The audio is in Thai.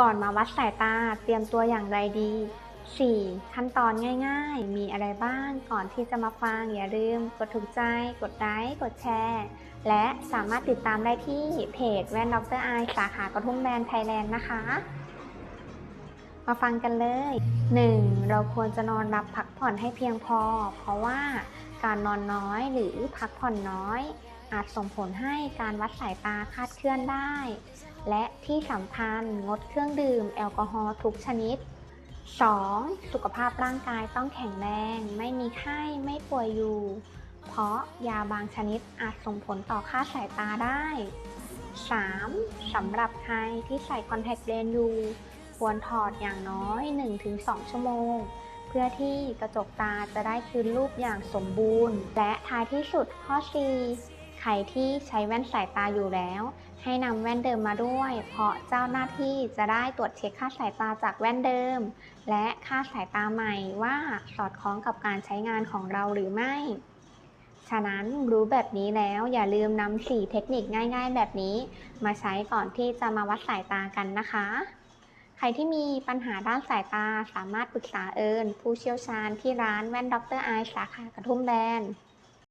ก่อนมาวัดสายตาเตรียมตัวอย่างไรดี 4. ขั้นตอนง่ายๆ มีอะไรบ้างก่อนที่จะมาฟัง อย่าลืม กดถูกใจ กดไลค์กดแชร์ และสามารถติดตามได้ที่เพจแว่นดรไอสาขากระทุ่มแบนไทยแลนด์นะคะ มาฟังกันเลย 1. เราควรจะนอนรับพักผ่อนให้เพียงพอ เพราะว่าการนอนน้อยหรือพักผ่อนน้อย อาจส่งผลให้การวัดสายตาคลาดเคลื่อนได้ และที่สำคัญงดเครื่องดื่มแอลกอฮอล์ทุกชนิด 2. สุขภาพร่างกายต้องแข็งแรง ไม่มีไข้ไม่ป่วยอยู่ เพราะยาบางชนิดอาจส่งผลต่อค่าสายตาได้ 3. สำหรับใครที่ใส่คอนแทคเลนส์อยู่ ควรถอดอย่างน้อย 1-2 ชั่วโมง เพื่อที่กระจกตาจะได้คืนรูปอย่างสมบูรณ์ และท้ายที่สุดข้อ 4 ใครที่ใช้แว่นสายตาอยู่แล้ว ให้นำแว่นเดิมมาด้วย เพราะเจ้าหน้าที่จะได้ตรวจเช็คค่าสายตาจากแว่นเดิม และค่าสายตาใหม่ว่าสอดคล้องกับการใช้งานของเราหรือไม่ ฉะนั้นรู้แบบนี้แล้วอย่าลืมนำ4เทคนิคง่าย ๆ แบบนี้ มาใช้ก่อนที่จะมาวัดสายตากันนะคะ ใครที่มีปัญหาด้านสายตาสามารถปรึกษาเอิญผู้เชี่ยวชาญที่ร้านแว่นด็อกเตอรไอสาขากระทุ่มแบน